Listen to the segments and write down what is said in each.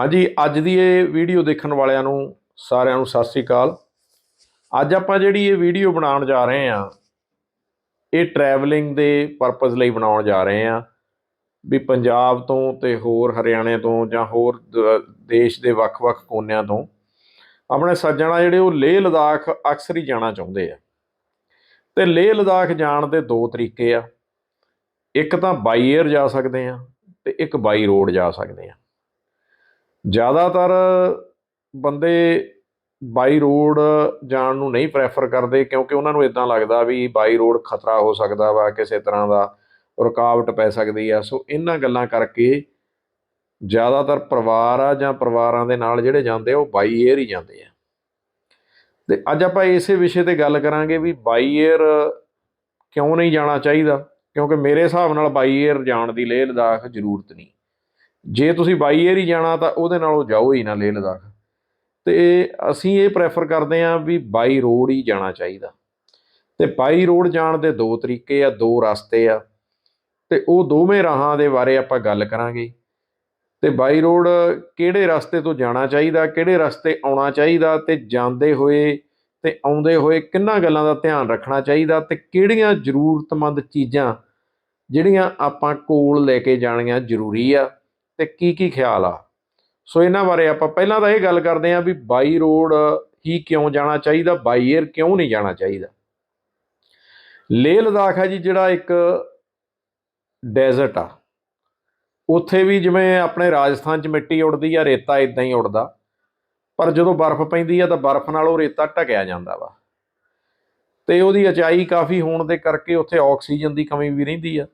ਹਾਂਜੀ, ਅੱਜ ਦੀ ਇਹ ਵੀਡੀਓ ਦੇਖਣ ਵਾਲਿਆਂ ਨੂੰ ਸਾਰਿਆਂ ਨੂੰ ਸਤਿ ਸ੍ਰੀ ਅਕਾਲ। ਅੱਜ ਆਪਾਂ ਜਿਹੜੀ ਇਹ ਵੀਡੀਓ ਬਣਾਉਣ ਜਾ ਰਹੇ ਹਾਂ, ਇਹ ਟਰੈਵਲਿੰਗ ਦੇ ਪਰਪਸ ਲਈ ਬਣਾਉਣ ਜਾ ਰਹੇ ਹਾਂ। ਵੀ ਪੰਜਾਬ ਤੋਂ ਤੇ ਹੋਰ ਹਰਿਆਣੇ ਤੋਂ ਜਾਂ ਹੋਰ ਦ- ਦੇਸ਼ ਦੇ ਵੱਖ-ਵੱਖ ਕੋਨਿਆਂ ਤੋਂ ਆਪਣੇ ਸੱਜਣ ਆ ਜਿਹੜੇ ਉਹ ਲੇਹ ਲਦਾਖ ਅਕਸਰ ਹੀ ਜਾਣਾ ਚਾਹੁੰਦੇ ਆ। ਤੇ ਲੇਹ ਲਦਾਖ ਜਾਣ ਦੇ ਦੋ ਤਰੀਕੇ ਆ। ਇੱਕ ਤਾਂ ਬਾਈ 에ਅਰ ਜਾ ਸਕਦੇ ਆ ਤੇ ਇੱਕ ਬਾਈ ਰੋਡ ਜਾ ਸਕਦੇ ਆ ਜ਼ਿਆਦਾਤਰ ਬੰਦੇ ਬਾਈ ਰੋਡ ਜਾਣ ਨੂੰ ਨਹੀਂ ਪ੍ਰੈਫਰ ਕਰਦੇ ਕਿਉਂਕਿ ਉਹਨਾਂ ਨੂੰ ਇਦਾਂ ਲੱਗਦਾ ਵੀ ਬਾਈ ਰੋਡ ਖਤਰਾ ਹੋ ਸਕਦਾ ਵਾ, ਕਿਸੇ ਤਰ੍ਹਾਂ ਦਾ ਰੁਕਾਵਟ ਪੈ ਸਕਦੀ ਆ। ਸੋ ਇਹਨਾਂ ਗੱਲਾਂ ਕਰਕੇ ਜ਼ਿਆਦਾਤਰ ਪਰਿਵਾਰ ਆ ਜਾਂ ਪਰਿਵਾਰਾਂ ਦੇ ਨਾਲ ਜਿਹੜੇ ਜਾਂਦੇ ਆ, ਉਹ ਬਾਈ 에ਅਰ ਹੀ ਜਾਂਦੇ ਆ। ਤੇ ਅੱਜ ਆਪਾਂ ਇਸੇ ਵਿਸ਼ੇ ਤੇ ਗੱਲ ਕਰਾਂਗੇ ਵੀ ਬਾਈ 에ਅਰ ਕਿਉਂ ਨਹੀਂ ਜਾਣਾ ਚਾਹੀਦਾ? ਕਿਉਂਕਿ ਮੇਰੇ ਹਿਸਾਬ ਨਾਲ ਬਾਈ 에ਅਰ ਜਾਣ ਦੀ ਲੇਹ ਲਦਾਖ ਜ਼ਰੂਰਤ ਨਹੀਂ। ਜੇ ਤੁਸੀਂ ਬਾਈ 에ਅਰ ਹੀ ਜਾਣਾ ਤਾਂ ਉਹਦੇ ਨਾਲੋਂ ਜਾਓ ਹੀ ਨਾ ਲੇਹ ਲਦਾਖ। ਤੇ ਅਸੀਂ ਇਹ ਪ੍ਰੈਫਰ ਕਰਦੇ ਹਾਂ ਵੀ ਬਾਈ ਰੋਡ ਹੀ ਜਾਣਾ ਚਾਹੀਦਾ। ਤੇ ਬਾਈ ਰੋਡ ਜਾਣ ਦੇ ਦੋ ਤਰੀਕੇ ਆ, ਦੋ ਰਸਤੇ ਆ। ਤੇ ਉਹ ਦੋਵੇਂ ਰਾਹਾਂ ਦੇ ਬਾਰੇ ਆਪਾਂ ਗੱਲ ਕਰਾਂਗੇ। ਤੇ ਬਾਈ ਰੋਡ ਕਿਹੜੇ ਰਸਤੇ ਤੋਂ ਜਾਣਾ ਚਾਹੀਦਾ, ਕਿਹੜੇ ਰਸਤੇ ਆਉਣਾ ਚਾਹੀਦਾ ਤੇ ਜਾਂਦੇ ਹੋਏ ਤੇ ਆਉਂਦੇ ਹੋਏ ਕਿੰਨਾ ਗੱਲਾਂ ਦਾ ਧਿਆਨ ਰੱਖਣਾ ਚਾਹੀਦਾ ਤੇ ਕਿਹੜੀਆਂ ਜ਼ਰੂਰਤਮੰਦ ਚੀਜ਼ਾਂ ਜਿਹੜੀਆਂ ਆਪਾਂ ਕੋਲ ਲੈ ਕੇ ਜਾਣੀਆਂ ਜ਼ਰੂਰੀ ਆ। ਤੇ ਕੀ ਕੀ ਖਿਆਲ ਆ? ਸੋ ਇਹਨਾਂ ਬਾਰੇ ਆਪਾਂ ਪਹਿਲਾਂ ਤਾਂ ਇਹ ਗੱਲ ਕਰਦੇ ਹਾਂ ਵੀ ਬਾਈ ਰੋਡ ਹੀ ਕਿਉਂ ਜਾਣਾ ਚਾਹੀਦਾ ਬਾਈ 에ਅਰ ਕਿਉਂ ਨਹੀਂ ਜਾਣਾ ਚਾਹੀਦਾ? ਲੇਹ ਲਦਾਖ ਹੈ ਜੀ, ਜਿਹੜਾ ਇੱਕ ਡੈਜ਼ਰਟ ਆ। ਉੱਥੇ ਵੀ ਜਿਵੇਂ ਆਪਣੇ ਰਾਜਸਥਾਨ 'ਚ ਮਿੱਟੀ ਉੱਡਦੀ ਆ, ਰੇਤਾ ਇਦਾਂ ਹੀ ਉੱਡਦਾ। ਪਰ ਜਦੋਂ ਬਰਫ਼ ਪੈਂਦੀ ਆ ਤਾਂ ਬਰਫ਼ ਨਾਲ ਉਹ ਰੇਤਾ ਢਕਿਆ ਜਾਂਦਾ ਵਾ। ਤੇ ਉਹਦੀ ਉਚਾਈ ਕਾਫੀ ਹੋਣ ਦੇ ਕਰਕੇ ਉੱਥੇ ਆਕਸੀਜਨ ਦੀ ਕਮੀ ਵੀ ਰਹਿੰਦੀ ਆ।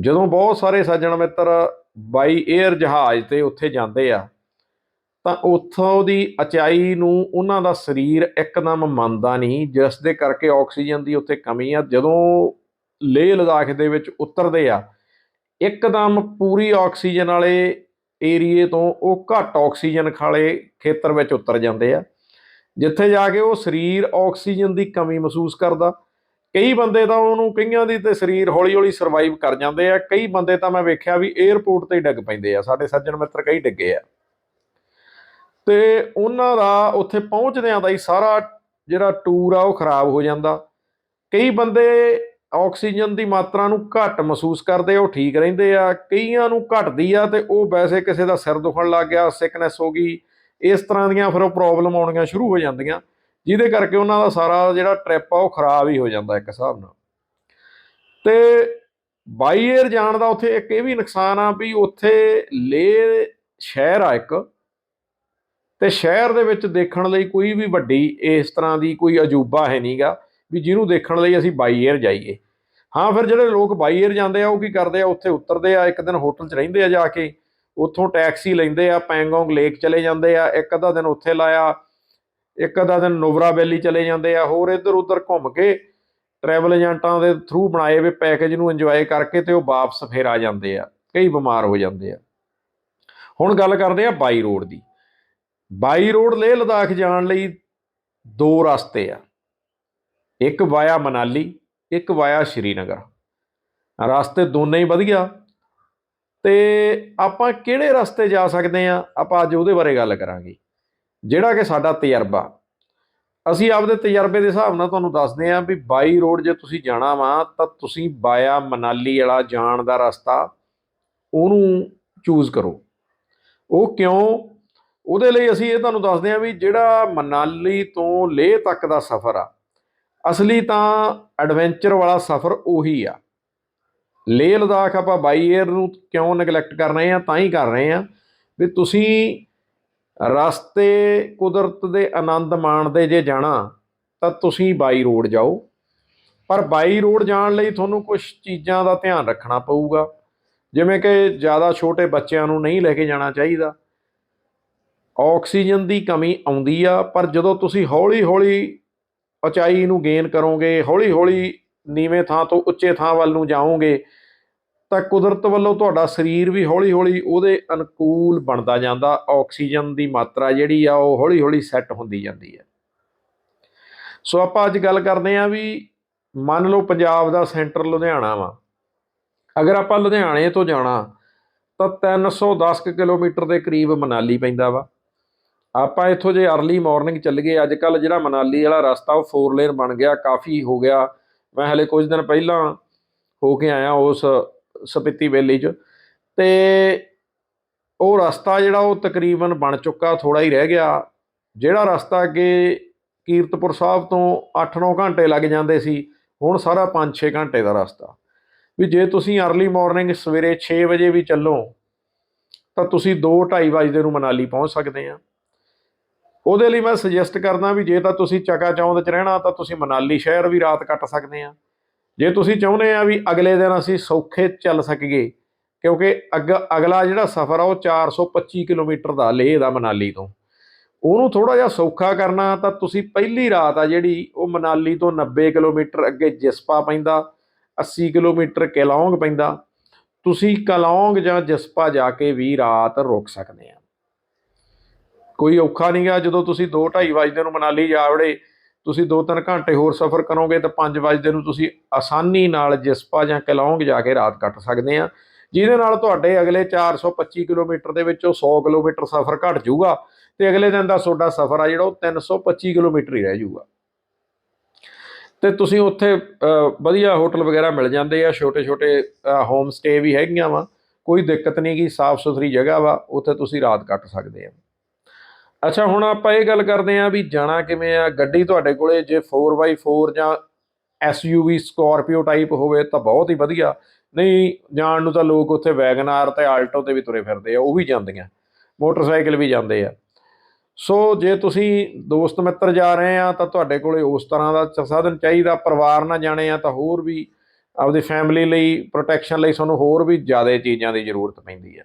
ਜਦੋਂ ਬਹੁਤ ਸਾਰੇ ਸੱਜਣ ਮਿੱਤਰ ਬਾਈ 에ਅਰ ਜਹਾਜ਼ ਤੇ ਉੱਥੇ ਜਾਂਦੇ ਆ। ਤਾਂ ਉੱਥੋਂ ਦੀ ਅਚਾਈ ਨੂੰ ਉਹਨਾਂ ਦਾ ਸਰੀਰ ਇੱਕਦਮ ਮੰਨਦਾ ਨਹੀਂ, ਜਿਸ ਦੇ ਕਰਕੇ ਆਕਸੀਜਨ ਦੀ ਉੱਥੇ ਕਮੀ ਆ। ਜਦੋਂ ਲੇਹ ਲਦਾਖ ਦੇ ਵਿੱਚ ਉਤਰਦੇ ਆ, ਇੱਕਦਮ ਪੂਰੀ ਆਕਸੀਜਨ ਵਾਲੇ ਏਰੀਏ ਤੋਂ ਉਹ ਘੱਟ ਆਕਸੀਜਨ ਖਾਲੇ ਖੇਤਰ ਵਿੱਚ ਉਤਰ ਜਾਂਦੇ ਆ, ਜਿੱਥੇ ਜਾ ਕੇ ਉਹ ਸਰੀਰ ਆਕਸੀਜਨ ਦੀ ਕਮੀ ਮਹਿਸੂਸ ਕਰਦਾ। ਕਈ ਬੰਦੇ ਤਾਂ ਉਹਨੂੰ ਕਈਆਂ ਦੀ ਤੇ ਸਰੀਰ ਹੌਲੀ-ਹੌਲੀ ਸਰਵਾਈਵ ਕਰ ਜਾਂਦੇ ਆ, ਕਈ ਬੰਦੇ ਤਾਂ ਮੈਂ ਵੇਖਿਆ ਵੀ 에ਅਰਪੋਰਟ ਤੇ ਹੀ ਡਿੱਗ ਪੈਂਦੇ ਆ, ਸਾਡੇ ਸੱਜਣ ਮਿੱਤਰ ਕਈ ਡਿੱਗੇ ਆ। ਤੇ ਉਹਨਾਂ ਦਾ ਉੱਥੇ ਪਹੁੰਚਦਿਆਂ ਦਾ ਹੀ ਸਾਰਾ ਜਿਹੜਾ ਟੂਰ ਆ ਉਹ ਖਰਾਬ ਹੋ ਜਾਂਦਾ। ਕਈ ਬੰਦੇ ਆਕਸੀਜਨ ਦੀ ਮਾਤਰਾ ਨੂੰ ਘੱਟ ਮਹਿਸੂਸ ਕਰਦੇ ਆ ਉਹ ਠੀਕ ਰਹਿੰਦੇ ਆ, ਕਈਆਂ ਨੂੰ ਘਟਦੀ ਆ ਤੇ ਉਹ ਵੈਸੇ ਕਿਸੇ ਦਾ ਸਿਰ ਦੁਖਣ ਲੱਗ ਗਿਆ ਸਿਕਨੈਸ ਹੋ ਗਈ, ਇਸ ਤਰ੍ਹਾਂ ਦੀਆਂ ਫਿਰ ਉਹ ਪ੍ਰੋਬਲਮ ਆਉਣੀਆਂ ਸ਼ੁਰੂ ਹੋ ਜਾਂਦੀਆਂ। ਜਿਹਦੇ ਕਰਕੇ ਉਹਨਾਂ ਦਾ ਸਾਰਾ ਜਿਹੜਾ ਟ੍ਰਿਪ ਆ ਉਹ ਖਰਾਬ ਹੀ ਹੋ ਜਾਂਦਾ ਇੱਕ ਹਿਸਾਬ ਨਾਲ। ਤੇ ਬਾਈ 에ਅਰ ਜਾਣ ਦਾ ਉੱਥੇ ਇੱਕ ਇਹ ਵੀ ਨੁਕਸਾਨ ਆ ਵੀ ਉੱਥੇ ਲੇ ਸ਼ਹਿਰ ਆ ਇੱਕ। ਤੇ ਸ਼ਹਿਰ ਦੇ ਵਿੱਚ ਦੇਖਣ ਲਈ ਕੋਈ ਵੀ ਵੱਡੀ ਇਸ ਤਰ੍ਹਾਂ ਦੀ ਕੋਈ ਅਜੂਬਾ ਹੈ ਨਹੀਂਗਾ ਵੀ ਜਿਹਨੂੰ ਦੇਖਣ ਲਈ ਅਸੀਂ ਬਾਈ 에ਅਰ ਜਾਈਏ। ਹਾਂ, ਫਿਰ ਜਿਹੜੇ ਲੋਕ ਬਾਈ 에ਅਰ ਜਾਂਦੇ ਆ, ਉਹ ਕੀ ਕਰਦੇ ਆ? ਉੱਥੇ ਉਤਰਦੇ ਆ, ਇੱਕ ਦਿਨ ਹੋਟਲ 'ਚ ਰਹਿੰਦੇ ਆ ਜਾ ਕੇ। ਉੱਥੋਂ ਟੈਕਸੀ ਲੈਂਦੇ ਆ, ਪੈਂਗੋਂਗ ਲੇਕ ਚਲੇ ਜਾਂਦੇ ਆ, ਇੱਕ ਅੱਧਾ ਦਿਨ ਉੱਥੇ ਲਾਇਆ। ਇੱਕ ਅੱਧਾ ਦਿਨ ਨੋਵਰਾ ਵੈਲੀ ਚਲੇ ਜਾਂਦੇ ਆ, ਹੋਰ ਇੱਧਰ ਉੱਧਰ ਘੁੰਮ ਕੇ ਟਰੈਵਲ ਏਜੰਟਾਂ ਦੇ ਥਰੂ ਬਣਾਏ ਹੋਏ ਪੈਕੇਜ ਨੂੰ ਇੰਜੋਏ ਕਰਕੇ ਤੇ ਉਹ ਵਾਪਸ ਫੇਰ ਆ ਜਾਂਦੇ ਆ, ਕਈ ਬਿਮਾਰ ਹੋ ਜਾਂਦੇ ਆ। ਹੁਣ ਗੱਲ ਕਰਦੇ ਆ ਬਾਈ ਰੋਡ ਦੀ। ਬਾਈ ਰੋਡ ਲੇਹ ਲਦਾਖ ਜਾਣ ਲਈ ਦੋ ਰਸਤੇ ਆ, ਇੱਕ ਵਾਇਆ ਮਨਾਲੀ, ਇੱਕ ਵਾਇਆ ਸ਼੍ਰੀਨਗਰ। ਰਸਤੇ ਦੋਨੇ ਹੀ ਵਧੀਆ, ਤੇ ਆਪਾਂ ਕਿਹੜੇ ਰਸਤੇ ਜਾ ਸਕਦੇ ਆ, ਆਪਾਂ ਅੱਜ ਉਹਦੇ ਬਾਰੇ ਗੱਲ ਕਰਾਂਗੇ। ਜਿਹੜਾ ਕਿ ਸਾਡਾ ਤਜਰਬਾ। ਅਸੀਂ ਆਪਦੇ ਤਜਰਬੇ ਦੇ ਹਿਸਾਬ ਨਾਲ ਤੁਹਾਨੂੰ ਦੱਸਦੇ ਆਂ ਵੀ ਬਾਈ ਰੋਡ ਜੇ ਤੁਸੀਂ ਜਾਣਾ ਵਾ, ਤਾਂ ਤੁਸੀਂ ਬਾਇਆ ਮਨਾਲੀ ਵਾਲਾ ਜਾਣ ਦਾ ਰਸਤਾ ਉਹਨੂੰ ਚੂਜ਼ ਕਰੋ। ਉਹ ਕਿਉਂ? ਉਹਦੇ ਲਈ ਅਸੀਂ ਇਹ ਤੁਹਾਨੂੰ ਦੱਸਦੇ ਆਂ ਵੀ ਜਿਹੜਾ ਮਨਾਲੀ ਤੋਂ ਲੇਹ ਤੱਕ ਦਾ ਸਫ਼ਰ ਆ, ਅਸਲੀ ਤਾਂ ਐਡਵੈਂਚਰ ਵਾਲਾ ਸਫ਼ਰ ਉਹੀ ਆ। ਲੇਹ ਲਦਾਖ ਆਪਾਂ ਬਾਈ 에ਅਰ ਨੂੰ ਕਿਉਂ ਨੈਗਲੈਕਟ ਕਰ ਰਹੇ ਆ ਤਾਂ ਹੀ ਕਰ ਰਹੇ ਆ ਵੀ ਤੁਸੀਂ ਰਸਤੇ ਕੁਦਰਤ ਦੇ ਆਨੰਦ ਮਾਣਦੇ ਜੇ ਜਾਣਾ, ਤਾਂ ਤੁਸੀਂ ਬਾਈ ਰੋਡ ਜਾਓ। ਪਰ ਬਾਈ ਰੋਡ ਜਾਣ ਲਈ ਤੁਹਾਨੂੰ ਕੁਝ ਚੀਜ਼ਾਂ ਦਾ ਧਿਆਨ ਰੱਖਣਾ ਪਊਗਾ। ਜਿਵੇਂ ਕਿ ਜ਼ਿਆਦਾ ਛੋਟੇ ਬੱਚਿਆਂ ਨੂੰ ਨਹੀਂ ਲੈ ਕੇ ਜਾਣਾ ਚਾਹੀਦਾ। ਆਕਸੀਜਨ ਦੀ ਕਮੀ ਆਉਂਦੀ ਆ, ਪਰ ਜਦੋਂ ਤੁਸੀਂ ਹੌਲੀ-ਹੌਲੀ ਉਚਾਈ ਨੂੰ ਗੇਨ ਕਰੋਗੇ, ਹੌਲੀ-ਹੌਲੀ ਨੀਵੇਂ ਥਾਂ ਤੋਂ ਉੱਚੇ ਥਾਂ ਵੱਲ ਨੂੰ ਜਾਓਗੇ ਤਾਂ ਕੁਦਰਤ ਵੱਲੋਂ ਤੁਹਾਡਾ ਸਰੀਰ ਵੀ ਹੌਲੀ-ਹੌਲੀ ਉਹਦੇ ਅਨੁਕੂਲ ਬਣਦਾ ਜਾਂਦਾ, ਆਕਸੀਜਨ ਦੀ ਮਾਤਰਾ ਜਿਹੜੀ ਆ ਉਹ ਹੌਲੀ-ਹੌਲੀ ਸੈੱਟ ਹੁੰਦੀ ਜਾਂਦੀ ਹੈ। ਸੋ ਆਪਾਂ ਅੱਜ ਗੱਲ ਕਰਦੇ ਆਂ ਵੀ ਮੰਨ ਲਓ ਪੰਜਾਬ ਦਾ ਸੈਂਟਰ ਲੁਧਿਆਣਾ ਵਾ। ਅਗਰ ਆਪਾਂ ਲੁਧਿਆਣੇ ਤੋਂ ਜਾਣਾ, ਤਾਂ 310 ਕੁ ਕਿਲੋਮੀਟਰ ਦੇ ਕਰੀਬ ਮਨਾਲੀ ਪੈਂਦਾ ਵਾ। ਆਪਾਂ ਇੱਥੋਂ ਜੇ अर्ਲੀ ਮਾਰਨਿੰਗ ਚੱਲ ਗਏ ਅੱਜ ਕੱਲ ਜਿਹੜਾ ਮਨਾਲੀ ਵਾਲਾ ਰਸਤਾ ਉਹ 4 ਲੇਨ ਬਣ ਗਿਆ, ਕਾਫੀ ਹੋ ਗਿਆ। ਮੈਂ ਹਲੇ ਕੁਝ ਦਿਨ ਪਹਿਲਾਂ ਹੋ ਕੇ ਆਇਆ ਉਸ ਸਪਿੱਤੀ ਵੈਲੀ 'ਚ। ਤੇ ਉਹ ਰਸਤਾ ਜਿਹੜਾ ਉਹ ਤਕਰੀਬਨ ਬਣ ਚੁੱਕਾ ਥੋੜਾ ਹੀ ਰਹਿ ਗਿਆ। ਜਿਹੜਾ ਰਸਤਾ ਅੱਗੇ ਕੀਰਤਪੁਰ ਸਾਹਿਬ ਤੋਂ 8-9 ਘੰਟੇ ਲੱਗ ਜਾਂਦੇ ਸੀ, ਹੁਣ ਸਾਰਾ 5-6 ਘੰਟੇ ਦਾ ਰਸਤਾ। ਵੀ ਜੇ ਤੁਸੀਂ अर्ਲੀ ਮਾਰਨਿੰਗ ਸਵੇਰੇ 6 ਵਜੇ ਵੀ ਚੱਲੋ, ਤਾਂ ਤੁਸੀਂ 2:30 ਵਜੇ ਨੂੰ ਮਨਾਲੀ ਪਹੁੰਚ ਸਕਦੇ ਆ। ਉਹਦੇ ਲਈ ਮੈਂ ਸੁਜੈਸਟ ਕਰਦਾ ਵੀ ਜੇ ਤਾਂ ਤੁਸੀਂ ਚਕਾ ਚੌਂਦ 'ਚ ਰਹਿਣਾ, ਤਾਂ ਤੁਸੀਂ ਮਨਾਲੀ ਸ਼ਹਿਰ ਵੀ ਰਾਤ ਕੱਟ ਸਕਦੇ ਆ। ਜੇ ਤੁਸੀਂ ਚਾਹੁੰਦੇ ਆ ਵੀ ਅਗਲੇ ਦਿਨ ਅਸੀਂ ਸੌਖੇ ਚੱਲ ਸਕੀਏ, ਕਿਉਂਕਿ ਅੱਗ, ਅਗਲਾ ਜਿਹੜਾ ਸਫ਼ਰ ਆ ਉਹ 425 ਕਿਲੋਮੀਟਰ ਦਾ, ਲੇਹ ਦਾ ਮਨਾਲੀ ਤੋਂ। ਉਹਨੂੰ ਥੋੜਾ ਜਿਹਾ ਸੌਖਾ ਕਰਨਾ ਤਾਂ ਤੁਸੀਂ ਪਹਿਲੀ ਰਾਤ ਆ ਜਿਹੜੀ ਉਹ ਮਨਾਲੀ ਤੋਂ 90 ਕਿਲੋਮੀਟਰ ਅੱਗੇ ਜਿਸਪਾ ਪੈਂਦਾ 80 ਕਿਲੋਮੀਟਰ ਕਲੌਂਗ ਪੈਂਦਾ। ਤੁਸੀਂ ਕਲੌਂਗ ਜਾਂ ਜਿਸਪਾ ਜਾ ਕੇ ਵੀ ਰਾਤ ਰੁਕ ਸਕਦੇ ਆ। ਕੋਈ ਔਖਾ ਨਹੀਂਗਾ ਜਦੋਂ ਤੁਸੀਂ 2:30 ਵਜੇ ਨੂੰ ਮਨਾਲੀ ਜਾ ਵੜੇ ਤੁਸੀਂ 2-3 ਘੰਟੇ ਹੋਰ ਸਫ਼ਰ ਕਰੋਗੇ ਤਾਂ 5 ਵਜੇ ਨੂੰ ਤੁਸੀਂ ਆਸਾਨੀ ਨਾਲ ਜਿਸਪਾ ਜਾਂ ਕਲੌਂਗ ਜਾ ਕੇ ਰਾਤ ਕੱਟ ਸਕਦੇ ਆ। ਜਿਹਦੇ ਨਾਲ ਤੁਹਾਡੇ ਅਗਲੇ 425 ਕਿਲੋਮੀਟਰ ਦੇ ਵਿੱਚੋਂ 100 ਕਿਲੋਮੀਟਰ ਸਫ਼ਰ ਘਟ ਜਾਊਗਾ ਤੇ ਅਗਲੇ ਦਿਨ ਦਾ ਤੁਹਾਡਾ ਸਫ਼ਰ ਆ ਜਿਹੜਾ ਉਹ 325 ਕਿਲੋਮੀਟਰ ਹੀ ਰਹਿ ਜਾਊਗਾ। ਤੇ ਤੁਸੀਂ ਉੱਥੇ ਵਧੀਆ ਹੋਟਲ ਵਗੈਰਾ ਮਿਲ ਜਾਂਦੇ ਆ ਛੋਟੇ ਛੋਟੇ ਹੋਮ ਸਟੇ ਵੀ ਹੈਗੀਆਂ ਵਾ। ਕੋਈ ਦਿੱਕਤ ਨਹੀਂ ਗੀ ਸਾਫ਼ ਸੁਥਰੀ ਜਗ੍ਹਾ ਵਾ, ਉੱਥੇ ਤੁਸੀਂ ਰਾਤ ਕੱਟ ਸਕਦੇ ਆ। ਅੱਛਾ, ਹੁਣ ਆਪਾਂ ਇਹ ਗੱਲ ਕਰਦੇ ਆ ਵੀ ਜਾਣਾ ਕਿਵੇਂ ਆ? ਗੱਡੀ ਤੁਹਾਡੇ ਕੋਲੇ ਜੇ 4x4 ਜਾਂ SUV ਸਕਾਰਪੀਓ ਟਾਈਪ ਹੋਵੇ ਤਾਂ ਬਹੁਤ ਹੀ ਵਧੀਆ। ਨਹੀਂ, ਜਾਣ ਨੂੰ ਤਾਂ ਲੋਕ ਉੱਥੇ ਵੈਗਨਾਰ ਤੇ ਆਲਟੋ ਤੇ ਵੀ ਤੁਰੇ ਫਿਰਦੇ ਆ, ਉਹ ਵੀ ਜਾਂਦੀਆਂ ਮੋਟਰਸਾਈਕਲ ਵੀ ਜਾਂਦੇ ਆ। ਸੋ ਜੇ ਤੁਸੀਂ ਦੋਸਤ ਮਿੱਤਰ ਜਾ ਰਹੇ ਆ ਤਾਂ ਤੁਹਾਡੇ ਕੋਲੇ ਉਸ ਤਰ੍ਹਾਂ ਦਾ ਸਾਧਨ ਚਾਹੀਦਾ, ਪਰਿਵਾਰ ਨਾਲ ਜਾਣੇ ਆ ਤਾਂ ਹੋਰ ਵੀ ਆਪਦੀ ਫੈਮਿਲੀ ਲਈ ਪ੍ਰੋਟੈਕਸ਼ਨ ਲਈ ਤੁਹਾਨੂੰ ਹੋਰ ਵੀ ਜ਼ਿਆਦਾ ਚੀਜ਼ਾਂ ਦੀ ਜ਼ਰੂਰਤ ਪੈਂਦੀ ਹੈ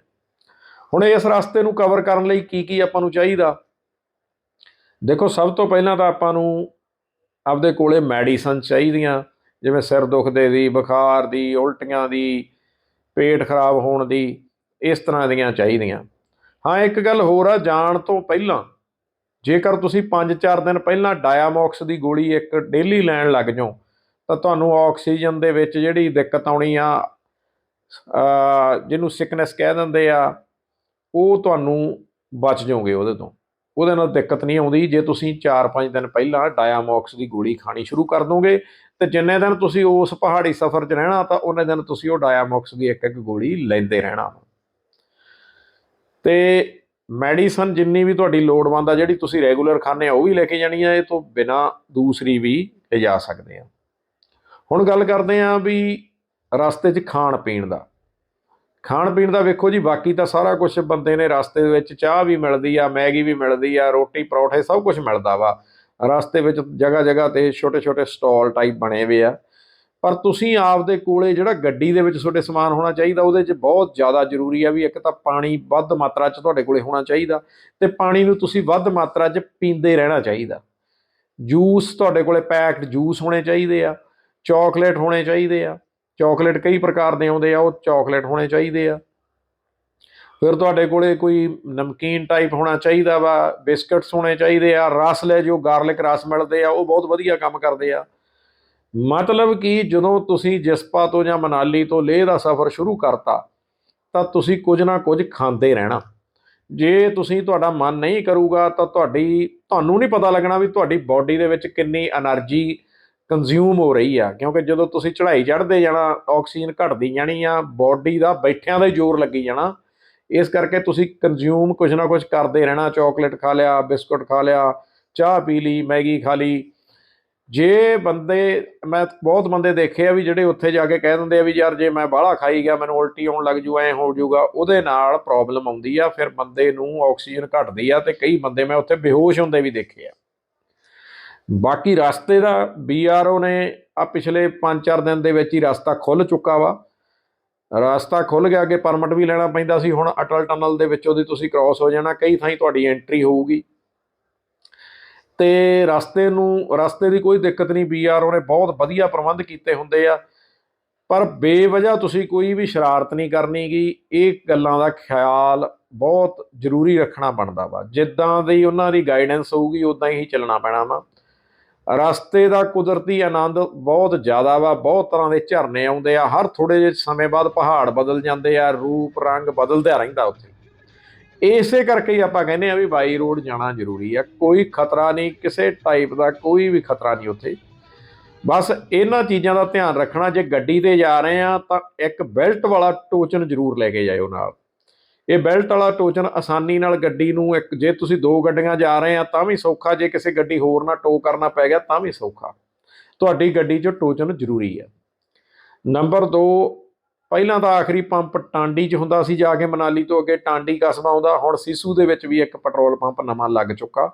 ਹੁਣ ਇਸ ਰਸਤੇ ਨੂੰ ਕਵਰ ਕਰਨ ਲਈ ਕੀ ਕੀ ਆਪਾਂ ਨੂੰ ਚਾਹੀਦਾ? ਦੇਖੋ, ਸਭ ਤੋਂ ਪਹਿਲਾਂ ਤਾਂ ਆਪਾਂ ਨੂੰ ਆਪਦੇ ਕੋਲੇ ਮੈਡੀਸਨ ਚਾਹੀਦੀਆਂ, ਜਿਵੇਂ ਸਿਰ ਦੁਖਦੇ ਦੀ, ਬੁਖਾਰ ਦੀ, ਉਲਟੀਆਂ ਦੀ, ਪੇਟ ਖਰਾਬ ਹੋਣ ਦੀ, ਇਸ ਤਰ੍ਹਾਂ ਦੀਆਂ ਚਾਹੀਦੀਆਂ। ਹਾਂ, ਇੱਕ ਗੱਲ ਹੋਰ ਆ, ਜਾਣ ਤੋਂ ਪਹਿਲਾਂ, ਜੇਕਰ ਤੁਸੀਂ 5-4 ਦਿਨ ਪਹਿਲਾਂ ਡਾਇਆਮੌਕਸ ਦੀ ਗੋਲੀ ਇੱਕ ਡੇਲੀ ਲੈਣ ਲੱਗ ਜਾਓ, ਤਾਂ ਤੁਹਾਨੂੰ ਆਕਸੀਜਨ ਦੇ ਵਿੱਚ ਜਿਹੜੀ ਦਿੱਕਤ ਆਉਣੀ ਆ ਜਿਹਨੂੰ ਸਿਕਨੈਸ ਕਹਿ ਦਿੰਦੇ ਆ, ਉਹ ਤੁਹਾਨੂੰ ਬਚ ਜਾਓਗੇ ਉਹਦੇ ਤੋਂ। ਉਹਦੇ ਨਾਲ ਦਿੱਕਤ ਨਹੀਂ ਆਉਂਦੀ। ਜੇ ਤੁਸੀਂ 4-5 ਦਿਨ ਪਹਿਲਾਂ ਡਾਇਆਮੌਕਸ ਦੀ ਗੋਲੀ ਖਾਣੀ ਸ਼ੁਰੂ ਕਰ ਦੋਗੇ, ਤੇ ਜਿੰਨੇ ਦਿਨ ਤੁਸੀਂ ਉਸ ਪਹਾੜੀ ਸਫ਼ਰ 'ਚ ਰਹਿਣਾ, ਤਾਂ ਉਹਨੇ ਦਿਨ ਤੁਸੀਂ ਉਹ ਡਾਇਆਮੌਕਸ ਦੀ ਇੱਕ ਇੱਕ ਗੋਲੀ ਲੈਂਦੇ ਰਹਿਣਾ। ਤੇ ਮੈਡੀਸਨ ਜਿੰਨੀ ਵੀ ਤੁਹਾਡੀ ਲੋੜਵੰਦ ਆ, ਜਿਹੜੀ ਤੁਸੀਂ ਰੈਗੂਲਰ ਖਾਂਦੇ ਆ, ਉਹ ਵੀ ਲੈ ਕੇ ਜਾਣੀ ਆ, ਇਹ ਤੋਂ ਬਿਨਾ ਦੂਸਰੀ ਵੀ ਲਿਜਾ ਸਕਦੇ ਆ। ਹੁਣ ਗੱਲ ਕਰਦੇ ਆ ਵੀ ਰਸਤੇ 'ਚ ਖਾਣ ਪੀਣ ਦਾ। ਖਾਣ ਪੀਣ ਦਾ ਵੇਖੋ ਜੀ, ਬਾਕੀ ਤਾਂ ਸਾਰਾ ਕੁਝ ਬੰਦੇ ਨੇ ਰਸਤੇ ਦੇ ਵਿੱਚ ਚਾਹ ਵੀ ਮਿਲਦੀ ਆ, ਮੈਗੀ ਵੀ ਮਿਲਦੀ ਆ, ਰੋਟੀ ਪਰੌਠੇ ਸਭ ਕੁਝ ਮਿਲਦਾ ਵਾ। ਰਸਤੇ ਵਿੱਚ ਜਗ੍ਹਾ ਜਗ੍ਹਾ ਤੇ ਛੋਟੇ ਛੋਟੇ ਸਟਾਲ ਟਾਈਪ ਬਣੇ ਹੋਏ ਆ। ਪਰ ਤੁਸੀਂ ਆਪਦੇ ਕੋਲੇ ਜਿਹੜਾ ਗੱਡੀ ਦੇ ਵਿੱਚ ਤੁਹਾਡੇ ਸਮਾਨ ਹੋਣਾ ਚਾਹੀਦਾ, ਉਹਦੇ 'ਚ ਬਹੁਤ ਜ਼ਿਆਦਾ ਜ਼ਰੂਰੀ ਆ ਵੀ ਇੱਕ ਤਾਂ ਪਾਣੀ ਵੱਧ ਮਾਤਰਾ 'ਚ ਤੁਹਾਡੇ ਕੋਲੇ ਹੋਣਾ ਚਾਹੀਦਾ ਤੇ ਪਾਣੀ ਨੂੰ ਤੁਸੀਂ ਵੱਧ ਮਾਤਰਾ 'ਚ ਪੀਂਦੇ ਰਹਿਣਾ ਚਾਹੀਦਾ। ਜੂਸ ਤੁਹਾਡੇ ਕੋਲੇ ਪੈਕਡ ਜੂਸ ਹੋਣੇ ਚਾਹੀਦੇ ਆ ਚਾਕਲੇਟ ਹੋਣੇ ਚਾਹੀਦੇ ਆ ਚਾਕਲੇਟ ਕਈ ਪ੍ਰਕਾਰ ਦੇ ਆਉਂਦੇ ਆ, ਉਹ ਚਾਕਲੇਟ ਹੋਣੇ ਚਾਹੀਦੇ ਆ। ਫਿਰ ਤੁਹਾਡੇ ਕੋਲੇ ਕੋਈ ਨਮਕੀਨ ਟਾਈਪ ਹੋਣਾ ਚਾਹੀਦਾ ਵਾ, ਬਿਸਕਟਸ ਹੋਣੇ ਚਾਹੀਦੇ ਆ, ਰਸ ਲੈ ਜੋ ਗਾਰਲਿਕ ਰਸ ਮਿਲਦੇ ਆ, ਉਹ ਬਹੁਤ ਵਧੀਆ ਕੰਮ ਕਰਦੇ ਆ। ਮਤਲਬ ਕਿ ਜਦੋਂ ਤੁਸੀਂ ਜਸਪਾ ਤੋਂ ਜਾਂ ਮਨਾਲੀ ਤੋਂ ਲੇਹ ਦਾ ਸਫ਼ਰ ਸ਼ੁਰੂ ਕਰਤਾ, ਤਾਂ ਤੁਸੀਂ ਕੁਝ ਨਾ ਕੁਝ ਖਾਂਦੇ ਰਹਿਣਾ। ਜੇ ਤੁਸੀਂ ਤੁਹਾਡਾ ਮਨ ਨਹੀਂ ਕਰੂਗਾ, ਤਾਂ ਤੁਹਾਡੀ, ਤੁਹਾਨੂੰ ਨਹੀਂ ਪਤਾ ਲੱਗਣਾ ਵੀ ਤੁਹਾਡੀ ਬਾਡੀ ਦੇ ਵਿੱਚ ਕਿੰਨੀ એનર્ਜੀ ਕੰਜ਼ਿਊਮ ਹੋ ਰਹੀ ਆ, ਕਿਉਂਕਿ ਜਦੋਂ ਤੁਸੀਂ ਚੜ੍ਹਾਈ ਚੜ੍ਹਦੇ ਜਾਣਾ ਆਕਸੀਜਨ ਘਟਦੀ ਜਾਣੀ ਆ ਬਾਡੀ ਦਾ ਬੈਠਿਆਂ ਦਾ ਹੀ ਜ਼ੋਰ ਲੱਗੀ ਜਾਣਾ, ਇਸ ਕਰਕੇ ਤੁਸੀਂ ਕੰਜ਼ਿਊਮ ਕੁਝ ਨਾ ਕੁਝ ਕਰਦੇ ਰਹਿਣਾ ਚਾਕਲੇਟ ਖਾ ਲਿਆ, ਬਿਸਕੁਟ ਖਾ ਲਿਆ, ਚਾਹ ਪੀ ਲਈ, ਮੈਗੀ ਖਾ ਲਈ। ਜੇ ਬੰਦੇ, ਮੈਂ ਬਹੁਤ ਬੰਦੇ ਦੇਖੇ ਆ ਵੀ ਜਿਹੜੇ ਉੱਥੇ ਜਾ ਕੇ ਕਹਿ ਦਿੰਦੇ ਆ ਵੀ ਯਾਰ ਜੇ ਮੈਂ ਬਾਹਲਾ ਖਾਈ ਗਿਆ, ਮੈਨੂੰ ਉਲਟੀ ਆਉਣ ਲੱਗ ਜੂ, ਐ ਹੋ ਜੂਗਾ ਉਹਦੇ ਨਾਲ ਪ੍ਰੋਬਲਮ ਆਉਂਦੀ ਆ, ਫਿਰ ਬੰਦੇ ਨੂੰ ਆਕਸੀਜਨ ਘਟਦੀ ਆ ਤੇ ਕਈ ਬੰਦੇ ਮੈਂ ਉੱਥੇ ਬੇਹੋਸ਼ ਹੁੰਦੇ ਵੀ ਦੇਖੇ ਆ। ਬਾਕੀ ਰਸਤੇ ਦਾ ਬੀਆਰਓ ਨੇ ਆ ਪਿਛਲੇ 5-4 ਦਿਨ ਦੇ ਵਿੱਚ ਹੀ ਰਸਤਾ ਖੁੱਲ ਚੁੱਕਾ ਵਾ। ਰਸਤਾ ਖੁੱਲ ਗਿਆ ਅੱਗੇ ਪਰਮਿਟ ਵੀ ਲੈਣਾ ਪੈਂਦਾ ਸੀ, ਹੁਣ ਅਟਲ ਟਨਲ ਦੇ ਵਿੱਚ ਉਹਦੀ ਤੁਸੀਂ ਕ੍ਰਾਸ ਹੋ ਜਾਣਾ, ਕਈ ਥਾਈਂ ਤੁਹਾਡੀ ਐਂਟਰੀ ਹੋਊਗੀ। ਤੇ ਰਸਤੇ ਨੂੰ, ਰਸਤੇ ਦੀ ਕੋਈ ਦਿੱਕਤ ਨਹੀਂ ਬੀਆਰਓ ਨੇ ਬਹੁਤ ਵਧੀਆ ਪ੍ਰਬੰਧ ਕੀਤੇ ਹੁੰਦੇ ਆ। ਪਰ ਬੇਵਜ੍ਹਾ ਤੁਸੀਂ ਕੋਈ ਵੀ ਸ਼ਰਾਰਤ ਨਹੀਂ ਕਰਨੀਗੀ ਇਹ ਗੱਲਾਂ ਦਾ ਖਿਆਲ ਬਹੁਤ ਜ਼ਰੂਰੀ ਰੱਖਣਾ ਬਣਦਾ ਵਾ। ਜਿੱਦਾਂ ਦੀ ਉਹਨਾਂ ਦੀ ਗਾਈਡੈਂਸ ਹੋਊਗੀ ਉਦਾਂ ਹੀ ਚੱਲਣਾ ਪੈਣਾ ਵਾ। ਰਸਤੇ ਦਾ ਕੁਦਰਤੀ ਆਨੰਦ ਬਹੁਤ ਜ਼ਿਆਦਾ ਵਾ, ਬਹੁਤ ਤਰ੍ਹਾਂ ਦੇ ਝਰਨੇ ਆਉਂਦੇ ਆ, ਹਰ ਥੋੜੇ ਜਿਹੇ ਸਮੇਂ ਬਾਅਦ ਪਹਾੜ ਬਦਲ ਜਾਂਦੇ ਆ, ਰੂਪ, ਰੰਗ ਬਦਲਦਾ ਰਹਿੰਦਾ ਉੱਥੇ। ਇਸੇ ਕਰਕੇ ਹੀ ਆਪਾਂ ਕਹਿੰਦੇ ਆ ਵੀ ਬਾਈ ਰੋਡ ਜਾਣਾ ਜ਼ਰੂਰੀ ਆ, ਕੋਈ ਖਤਰਾ ਨਹੀਂ, ਕਿਸੇ ਟਾਈਪ ਦਾ ਕੋਈ ਵੀ ਖਤਰਾ ਨਹੀਂ ਉੱਥੇ। ਬਸ ਇਹਨਾਂ ਚੀਜ਼ਾਂ ਦਾ ਧਿਆਨ ਰੱਖਣਾ, ਜੇ ਗੱਡੀ ਤੇ ਜਾ ਰਹੇ ਆ ਤਾਂ ਇੱਕ ਬੈਲਟ ਵਾਲਾ ਟੋਚਨ ਜ਼ਰੂਰ ਲੈ ਕੇ ਜਾਇਓ ਨਾਲ। ਇਹ ਬੈਲਟ ਵਾਲਾ ਟੋਚਨ ਆਸਾਨੀ ਨਾਲ ਗੱਡੀ ਨੂੰ ਇੱਕ ਜੇ ਤੁਸੀਂ ਦੋ ਗੱਡੀਆਂ ਜਾ ਰਹੇ ਆ ਤਾਂ ਵੀ ਸੌਖਾ, ਜੇ ਕਿਸੇ ਗੱਡੀ ਹੋਰ ਨਾਲ ਟੋ ਕਰਨਾ ਪੈ ਗਿਆ ਤਾਂ ਵੀ ਸੌਖਾ। ਤੁਹਾਡੀ ਗੱਡੀ 'ਚ ਟੋਚਨ ਜ਼ਰੂਰੀ ਆ। ਨੰਬਰ 2 ਪਹਿਲਾਂ ਤਾਂ ਆਖਰੀ ਪੰਪ ਟਾਂਡੀ 'ਚ ਹੁੰਦਾ ਸੀ ਜਾ ਕੇ ਮਨਾਲੀ ਤੋਂ ਅੱਗੇ ਟਾਂਡੀ ਕਸਬਾ ਆਉਂਦਾ, ਹੁਣ ਸਿਸੂ ਦੇ ਵਿੱਚ ਵੀ ਇੱਕ ਪੈਟਰੋਲ ਪੰਪ ਨਵਾਂ ਲੱਗ ਚੁੱਕਾ।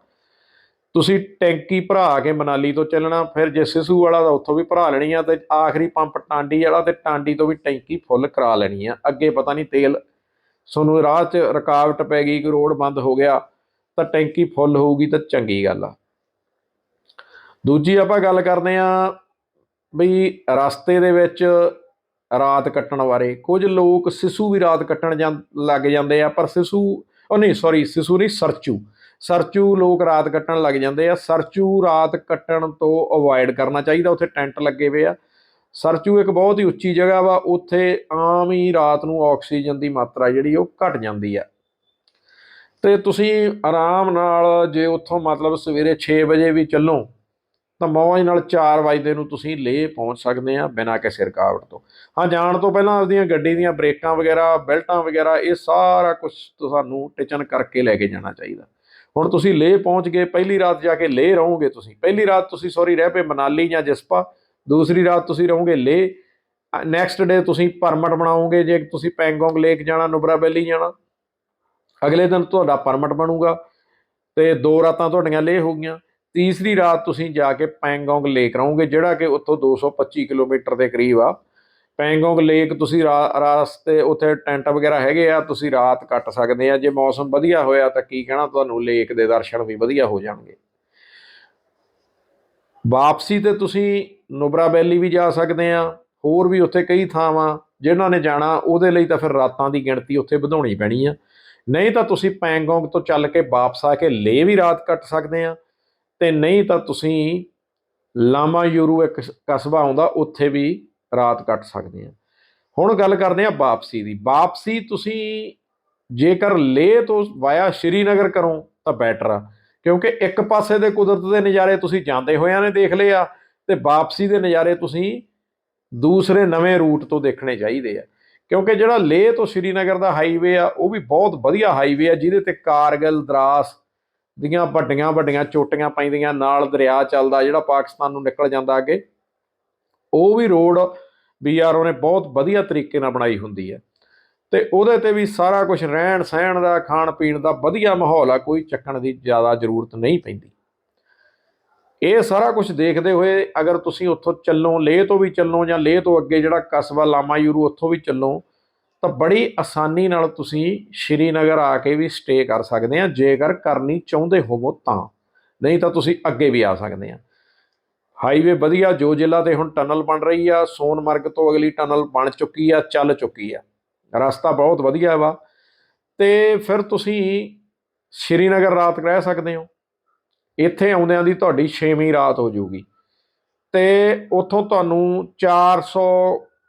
ਤੁਸੀਂ ਟੈਂਕੀ ਭਰਾ ਕੇ ਮਨਾਲੀ ਤੋਂ ਚੱਲਣਾ, ਫਿਰ ਜੇ ਸਿਸੂ ਵਾਲਾ ਤਾਂ ਉੱਥੋਂ ਵੀ ਭਰਾ ਲੈਣੀ ਆ ਤੇ ਆਖਰੀ ਪੰਪ ਟਾਂਡੀ ਵਾਲਾ ਤੇ ਟਾਂਡੀ ਤੋਂ ਵੀ ਟੈਂਕੀ ਫੁੱਲ ਕਰਾ ਲੈਣੀ ਆ। ਅੱਗੇ ਪਤਾ ਨਹੀਂ ਤੇਲ ਤੁਹਾਨੂੰ ਰਾਹ 'ਚ ਰੁਕਾਵਟ ਪੈ ਗਈ ਕਿ ਰੋਡ ਬੰਦ ਹੋ ਗਿਆ, ਤਾਂ ਟੈਂਕੀ ਫੁੱਲ ਹੋਊਗੀ ਤਾਂ ਚੰਗੀ ਗੱਲ ਆ। ਦੂਜੀ ਆਪਾਂ ਗੱਲ ਕਰਦੇ ਆ ਬਈ ਰਸਤੇ ਦੇ ਵਿੱਚ ਰਾਤ ਕੱਟਣ ਬਾਰੇ। ਕੁਝ ਲੋਕ ਸਿਸੂ ਵੀ ਰਾਤ ਕੱਟਣ ਜਾਂ ਲੱਗ ਜਾਂਦੇ ਆ, ਪਰ ਸਿਸੂ, ਉਹ ਨਹੀਂ ਸੌਰੀ ਸਿਸੂ ਨਹੀਂ, ਸਰਚੂ। ਸਰਚੂ ਲੋਕ ਰਾਤ ਕੱਟਣ ਲੱਗ ਜਾਂਦੇ ਆ। ਸਰਚੂ ਰਾਤ ਕੱਟਣ ਤੋਂ ਅਵੋਇਡ ਕਰਨਾ ਚਾਹੀਦਾ, ਉੱਥੇ ਟੈਂਟ ਲੱਗੇ ਹੋਏ ਆ। ਸਰਚੂ ਇੱਕ ਬਹੁਤ ਹੀ ਉੱਚੀ ਜਗ੍ਹਾ ਵਾ, ਉੱਥੇ ਆਮ ਹੀ ਰਾਤ ਨੂੰ ਆਕਸੀਜਨ ਦੀ ਮਾਤਰਾ ਜਿਹੜੀ ਉਹ ਘਟ ਜਾਂਦੀ ਆ। ਤੇ ਤੁਸੀਂ ਆਰਾਮ ਨਾਲ ਜੇ ਉੱਥੋਂ ਮਤਲਬ ਸਵੇਰੇ 6 ਵਜੇ ਵੀ ਚੱਲੋ, ਤਾਂ ਮੌਜ ਨਾਲ 4 ਵਜੇ ਨੂੰ ਤੁਸੀਂ ਲੇਹ ਪਹੁੰਚ ਸਕਦੇ ਆ ਬਿਨਾਂ ਕਿਸੇ ਰੁਕਾਵਟ ਤੋਂ। ਹਾਂ, ਜਾਣ ਤੋਂ ਪਹਿਲਾਂ ਆਪਦੀਆਂ ਗੱਡੀ ਦੀਆਂ ਬ੍ਰੇਕਾਂ ਵਗੈਰਾ, ਬੈਲਟਾਂ ਵਗੈਰਾ, ਇਹ ਸਾਰਾ ਕੁਝ ਤੁਹਾਨੂੰ ਟਿਚਨ ਕਰਕੇ ਲੈ ਕੇ ਜਾਣਾ ਚਾਹੀਦਾ। ਹੁਣ ਤੁਸੀਂ ਲੇਹ ਪਹੁੰਚ ਗਏ, ਪਹਿਲੀ ਰਾਤ ਜਾ ਕੇ ਲੇਹ ਰਹੋਗੇ ਤੁਸੀਂ। ਪਹਿਲੀ ਰਾਤ ਤੁਸੀਂ ਸੌਰੀ ਰਹਿ ਪਏ ਮਨਾਲੀ ਜਾਂ ਜਿਸਪਾ। ਦੂਸਰੀ ਰਾਤ ਤੁਸੀਂ ਰਹੋਗੇ ਲੇਹ ਨੈਕਸਟ ਡੇ ਤੁਸੀਂ ਪਰਮਿਟ ਬਣਾਓਗੇ ਜੇ ਤੁਸੀਂ ਪੈਂਗੋਂਗ ਲੇਕ ਜਾਣਾ, ਨੁਬਰਾ ਵੈਲੀ ਜਾਣਾ। ਅਗਲੇ ਦਿਨ ਤੁਹਾਡਾ ਪਰਮਿਟ ਬਣੂਗਾ ਤੇ ਦੋ ਰਾਤਾਂ ਤੁਹਾਡੀਆਂ ਲੇਹ ਹੋ ਗਈਆਂ। ਤੀਸਰੀ ਰਾਤ ਤੁਸੀਂ ਜਾ ਕੇ ਪੈਂਗੋਂਗ ਲੇਕ ਰਹੋਗੇ, ਜਿਹੜਾ ਕਿ ਉੱਥੋਂ 225 ਕਿਲੋਮੀਟਰ ਦੇ ਕਰੀਬ ਆ। ਪੈਂਗੋਂਗ ਲੇਕ ਤੁਸੀਂ ਰਾਸਤੇ ਉੱਥੇ ਟੈਂਟ ਵਗੈਰਾ ਹੈਗੇ ਆ, ਤੁਸੀਂ ਰਾਤ ਕੱਟ ਸਕਦੇ ਆ। ਜੇ ਮੌਸਮ ਵਧੀਆ ਹੋਇਆ ਤਾਂ ਕੀ ਕਹਿਣਾ, ਤੁਹਾਨੂੰ ਲੇਕ ਦੇ ਦਰਸ਼ਨ ਵੀ ਵਧੀਆ ਹੋ ਜਾਣਗੇ। ਵਾਪਸੀ ਤੇ ਤੁਸੀਂ ਨੁਬਰਾ ਵੈਲੀ ਵੀ ਜਾ ਸਕਦੇ ਆ, ਹੋਰ ਵੀ ਉੱਥੇ ਕਈ ਥਾਵਾਂ ਜਿਨ੍ਹਾਂ ਨੇ ਜਾਣਾ, ਉਹਦੇ ਲਈ ਤਾਂ ਫਿਰ ਰਾਤਾਂ ਦੀ ਗਿਣਤੀ ਉੱਥੇ ਵਧਾਉਣੀ ਪੈਣੀ ਆ। ਨਹੀਂ ਤਾਂ ਤੁਸੀਂ ਪੈਂਗੋਂਗ ਤੋਂ ਚੱਲ ਕੇ ਵਾਪਸ ਆ ਕੇ ਲੇ ਵੀ ਰਾਤ ਕੱਟ ਸਕਦੇ ਆ ਤੇ ਨਹੀਂ ਤਾਂ ਤੁਸੀਂ ਲਾਮਾ ਯੂਰੂ ਇੱਕ ਕਸਬਾ ਆਉਂਦਾ, ਉੱਥੇ ਵੀ ਰਾਤ ਕੱਟ ਸਕਦੇ ਆ। ਹੁਣ ਗੱਲ ਕਰਦੇ ਆ ਵਾਪਸੀ ਦੀ। ਵਾਪਸੀ ਤੁਸੀਂ ਜੇਕਰ ਲੇਹ ਤੋਂ ਵਾਇਆ ਸ਼੍ਰੀਨਗਰ ਕਰੋ ਤਾਂ ਬੈਟਰ ਆ। ਕਿਉਂਕਿ ਇੱਕ ਪਾਸੇ ਦੇ ਕੁਦਰਤ ਦੇ ਨਜ਼ਾਰੇ ਤੁਸੀਂ ਜਾਂਦੇ ਹੋਇਆਂ ਨੇ ਦੇਖ ਲਏ ਆ ਤੇ ਵਾਪਸੀ ਦੇ ਨਜ਼ਾਰੇ ਤੁਸੀਂ ਦੂਸਰੇ ਨਵੇਂ ਰੂਟ ਤੋਂ ਦੇਖਣੇ ਚਾਹੀਦੇ ਆ। ਕਿਉਂਕਿ ਜਿਹੜਾ ਲੇਹ ਤੋਂ ਸ਼੍ਰੀਨਗਰ ਦਾ ਹਾਈਵੇ ਆ, ਉਹ ਵੀ ਬਹੁਤ ਵਧੀਆ ਹਾਈਵੇ ਆ, ਜਿਹਦੇ ਤੇ ਕਾਰਗਿਲ, ਦਰਾਸ ਦੀਆਂ ਵੱਡੀਆਂ ਵੱਡੀਆਂ ਚੋਟੀਆਂ ਪੈਂਦੀਆਂ, ਨਾਲ ਦਰਿਆ ਚੱਲਦਾ ਜਿਹੜਾ ਪਾਕਿਸਤਾਨ ਨੂੰ ਨਿਕਲ ਜਾਂਦਾ ਅੱਗੇ। ਉਹ ਵੀ ਰੋਡ ਬੀਆਰਓ ਨੇ ਬਹੁਤ ਵਧੀਆ ਤਰੀਕੇ ਨਾਲ ਬਣਾਈ ਹੁੰਦੀ ਹੈ ਤੇ ਉਹਦੇ ਤੇ ਵੀ ਸਾਰਾ ਕੁਝ ਰਹਿਣ ਸਹਿਣ ਦਾ, ਖਾਣ ਪੀਣ ਦਾ ਵਧੀਆ ਮਾਹੌਲ ਆ, ਕੋਈ ਚੱਕਣ ਦੀ ਜ਼ਿਆਦਾ ਜ਼ਰੂਰਤ ਨਹੀਂ ਪੈਂਦੀ। ਇਹ ਸਾਰਾ ਕੁਝ ਦੇਖਦੇ ਹੋਏ ਅਗਰ ਤੁਸੀਂ ਉੱਥੋਂ ਚੱਲੋ, ਲੇਹ ਤੋਂ ਵੀ ਚੱਲੋ ਜਾਂ ਲੇਹ ਤੋਂ ਅੱਗੇ ਜਿਹੜਾ ਕਸਬਾ ਲਾਮਾਯੂਰੂ ਉੱਥੋਂ ਵੀ ਚੱਲੋ, ਤਾਂ ਬੜੀ ਆਸਾਨੀ ਨਾਲ ਤੁਸੀਂ ਸ਼੍ਰੀਨਗਰ ਆ ਕੇ ਵੀ ਸਟੇ ਕਰ ਸਕਦੇ ਆ। ਜੇਕਰ ਕਰਨੀ ਚਾਹੁੰਦੇ ਹੋਵੋ ਤਾਂ, ਨਹੀਂ ਤਾਂ ਤੁਸੀਂ ਅੱਗੇ ਵੀ ਆ ਸਕਦੇ ਆ। ਹਾਈਵੇ ਵਧੀਆ, ਜੋ ਜ਼ਿਲ੍ਹਾ ਤੇ ਹੁਣ ਟਨਲ ਬਣ ਰਹੀ ਆ ਸੋਨਮਰਗ ਤੋਂ ਅਗਲੀ ਟਨਲ ਬਣ ਚੁੱਕੀ ਆ, ਚੱਲ ਚੁੱਕੀ ਆ। ਰਸਤਾ ਬਹੁਤ ਵਧੀਆ ਵਾ। ਤੇ ਫਿਰ ਤੁਸੀਂ ਸ਼੍ਰੀਨਗਰ ਰਾਤ ਰਹਿ ਸਕਦੇ ਹੋ। ਇੱਥੇ ਆਉਂਦਿਆਂ ਦੀ ਤੁਹਾਡੀ 6ਵੀਂ ਰਾਤ ਹੋ ਜਾਊਗੀ। ਤੇ ਉੱਥੋਂ ਤੁਹਾਨੂੰ 400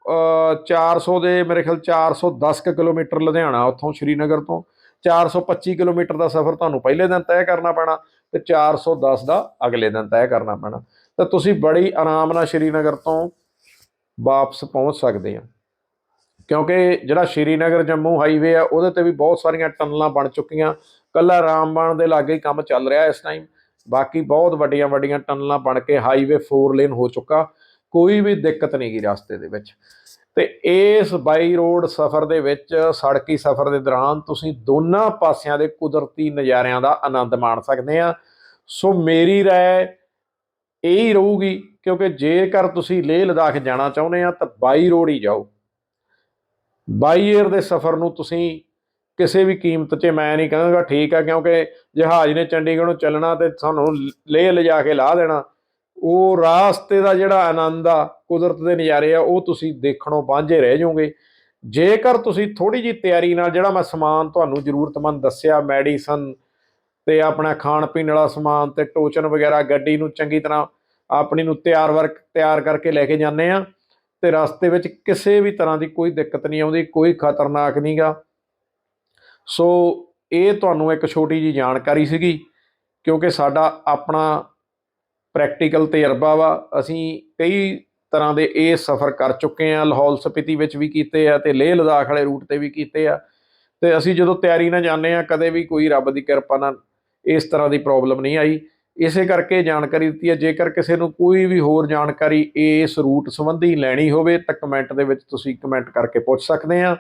ਅ, 400 ਦੇ ਮੇਰੇ ਖਿਆਲ 410 ਕੁ ਕਿਲੋਮੀਟਰ ਲੁਧਿਆਣਾ ਉੱਥੋਂ ਸ਼੍ਰੀਨਗਰ ਤੋਂ। 425 ਕਿਲੋਮੀਟਰ ਦਾ ਸਫ਼ਰ ਤੁਹਾਨੂੰ ਪਹਿਲੇ ਦਿਨ ਤੈਅ ਕਰਨਾ ਪੈਣਾ ਤੇ 410 ਦਾ ਅਗਲੇ ਦਿਨ ਤੈਅ ਕਰਨਾ ਪੈਣਾ। ਤਾਂ ਤੁਸੀਂ ਬੜੀ ਆਰਾਮ ਨਾਲ ਸ਼੍ਰੀਨਗਰ ਤੋਂ ਵਾਪਸ ਪਹੁੰਚ ਸਕਦੇ ਆ ਕਿਉਂਕਿ ਜਿਹੜਾ ਸ਼੍ਰੀਨਗਰ ਜੰਮੂ ਹਾਈਵੇ ਆ ਉਹਦੇ ਤੇ ਵੀ ਬਹੁਤ ਸਾਰੀਆਂ ਟਨਲਾਂ ਬਣ ਚੁੱਕੀਆਂ ਕੱਲਾ ਰਾਮਬਾਣ ਦੇ ਲਾਗੇ ਹੀ ਕੰਮ ਚੱਲ ਰਿਹਾ ਇਸ ਟਾਈਮ ਬਾਕੀ ਬਹੁਤ ਵੱਡੀਆਂ ਵੱਡੀਆਂ ਟਨਲਾਂ ਬਣ ਕੇ ਹਾਈਵੇ 4 ਲੇਨ ਹੋ ਚੁੱਕਾ ਕੋਈ ਵੀ ਦਿੱਕਤ ਨਹੀਂ ਗਈ ਰਸਤੇ ਦੇ ਵਿੱਚ ਤੇ ਇਸ ਬਾਈ ਰੋਡ ਸਫ਼ਰ ਦੇ ਵਿੱਚ ਸੜਕੀ ਸਫ਼ਰ ਦੇ ਦੌਰਾਨ ਤੁਸੀਂ ਦੋਨਾਂ ਪਾਸਿਆਂ ਦੇ ਕੁਦਰਤੀ ਨਜ਼ਾਰਿਆਂ ਦਾ ਆਨੰਦ ਮਾਣ ਸਕਦੇ ਆ ਸੋ ਮੇਰੀ رائے ਇਹ ਹੀ ਰਹੂਗੀ ਕਿਉਂਕਿ ਜੇਕਰ ਤੁਸੀਂ ਲੇਹ ਲਦਾਖ ਜਾਣਾ ਚਾਹੁੰਦੇ ਆ ਤਾਂ ਬਾਈ ਰੋਡ ਹੀ ਜਾਓ ਬਾਈ 에ਅਰ ਦੇ ਸਫ਼ਰ ਨੂੰ ਤੁਸੀਂ ਕਿਸੇ ਵੀ ਕੀਮਤ 'ਤੇ ਮੈਂ ਨਹੀਂ ਕਹਾਂਗਾ ਠੀਕ ਆ, ਕਿਉਂਕਿ ਜਹਾਜ਼ ਨੇ ਚੰਡੀਗੜ੍ਹ ਨੂੰ ਚੱਲਣਾ ਤੇ ਸਾਨੂੰ ਲੇਹ ਲਿਜਾ ਕੇ ਲਾ ਦੇਣਾ। ਉਹ ਰਾਸਤੇ ਦਾ ਜਿਹੜਾ ਆਨੰਦ ਆ, ਕੁਦਰਤ ਦੇ ਨਜ਼ਾਰੇ ਆ, ਉਹ ਤੁਸੀਂ ਦੇਖਣੋਂ ਵਾਂਝੇ ਰਹਿ ਜਾਓਗੇ। ਜੇਕਰ ਤੁਸੀਂ ਥੋੜੀ ਜੀ ਤਿਆਰੀ ਨਾਲ ਜਿਹੜਾ ਮੈਂ ਸਮਾਨ ਤੁਹਾਨੂੰ ਜ਼ਰੂਰਤਮੰਦ ਦੱਸਿਆ, ਮੈਡੀਸਨ ਤੇ ਆਪਣਾ ਖਾਣ ਪੀਣ ਵਾਲਾ ਸਮਾਨ ਤੇ ਟੋਚਨ ਵਗੈਰਾ, ਗੱਡੀ ਨੂੰ ਚੰਗੀ ਤਰ੍ਹਾਂ ਆਪਣੀ ਨੂੰ ਤਿਆਰ ਵਰਕ, ਤਿਆਰ ਕਰਕੇ ਲੈ ਕੇ ਜਾਂਦੇ ਆ ਤੇ ਰਸਤੇ ਵਿੱਚ ਕਿਸੇ ਵੀ ਤਰ੍ਹਾਂ ਦੀ ਕੋਈ ਦਿੱਕਤ ਨਹੀਂ ਆਉਂਦੀ, ਕੋਈ ਖਤਰਨਾਕ ਨਹੀਂਗਾ। ਸੋ ਇਹ ਤੁਹਾਨੂੰ ਇੱਕ ਛੋਟੀ ਜੀ ਜਾਣਕਾਰੀ ਸੀਗੀ, ਕਿਉਂਕਿ ਸਾਡਾ ਆਪਣਾ ਪ੍ਰੈਕਟੀਕਲ ਤਜਰਬਾ ਵਾ, ਅਸੀਂ ਕਈ ਤਰ੍ਹਾਂ ਦੇ ਇਹ ਸਫ਼ਰ ਕਰ ਚੁੱਕੇ ਆ ਲਾਹੌਲ ਸਪੀਤੀ ਵਿੱਚ ਵੀ ਕੀਤੇ ਆ ਤੇ ਲੇਹ ਲਦਾਖ ਵਾਲੇ ਰੂਟ ਤੇ ਵੀ ਕੀਤੇ ਆ। ਤੇ ਅਸੀਂ ਜਦੋਂ ਤਿਆਰੀ ਨਾਲ ਜਾਂਦੇ ਆ ਕਦੇ ਵੀ ਕੋਈ ਰੱਬ ਦੀ ਕਿਰਪਾ ਨਾਲ ਇਸ ਤਰ੍ਹਾਂ ਦੀ ਪ੍ਰੋਬਲਮ ਨਹੀਂ ਆਈ। ਇਸੇ ਕਰਕੇ ਜਾਣਕਾਰੀ ਦਿੱਤੀ ਹੈ, ਜੇਕਰ ਕਿਸੇ ਨੂੰ ਕੋਈ ਵੀ ਹੋਰ ਜਾਣਕਾਰੀ ਇਸ ਰੂਟ ਸੰਬੰਧੀ ਲੈਣੀ ਹੋਵੇ, ਤਾਂ ਕਮੈਂਟ ਦੇ ਵਿੱਚ ਤੁਸੀਂ ਕਮੈਂਟ ਕਰਕੇ ਪੁੱਛ ਸਕਦੇ ਆ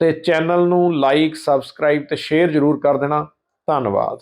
ਤੇ ਚੈਨਲ ਨੂੰ ਲਾਈਕ, ਸਬਸਕ੍ਰਾਈਬ ਤੇ ਸ਼ੇਅਰ ਜ਼ਰੂਰ ਕਰ ਦੇਣਾ। ਧੰਨਵਾਦ।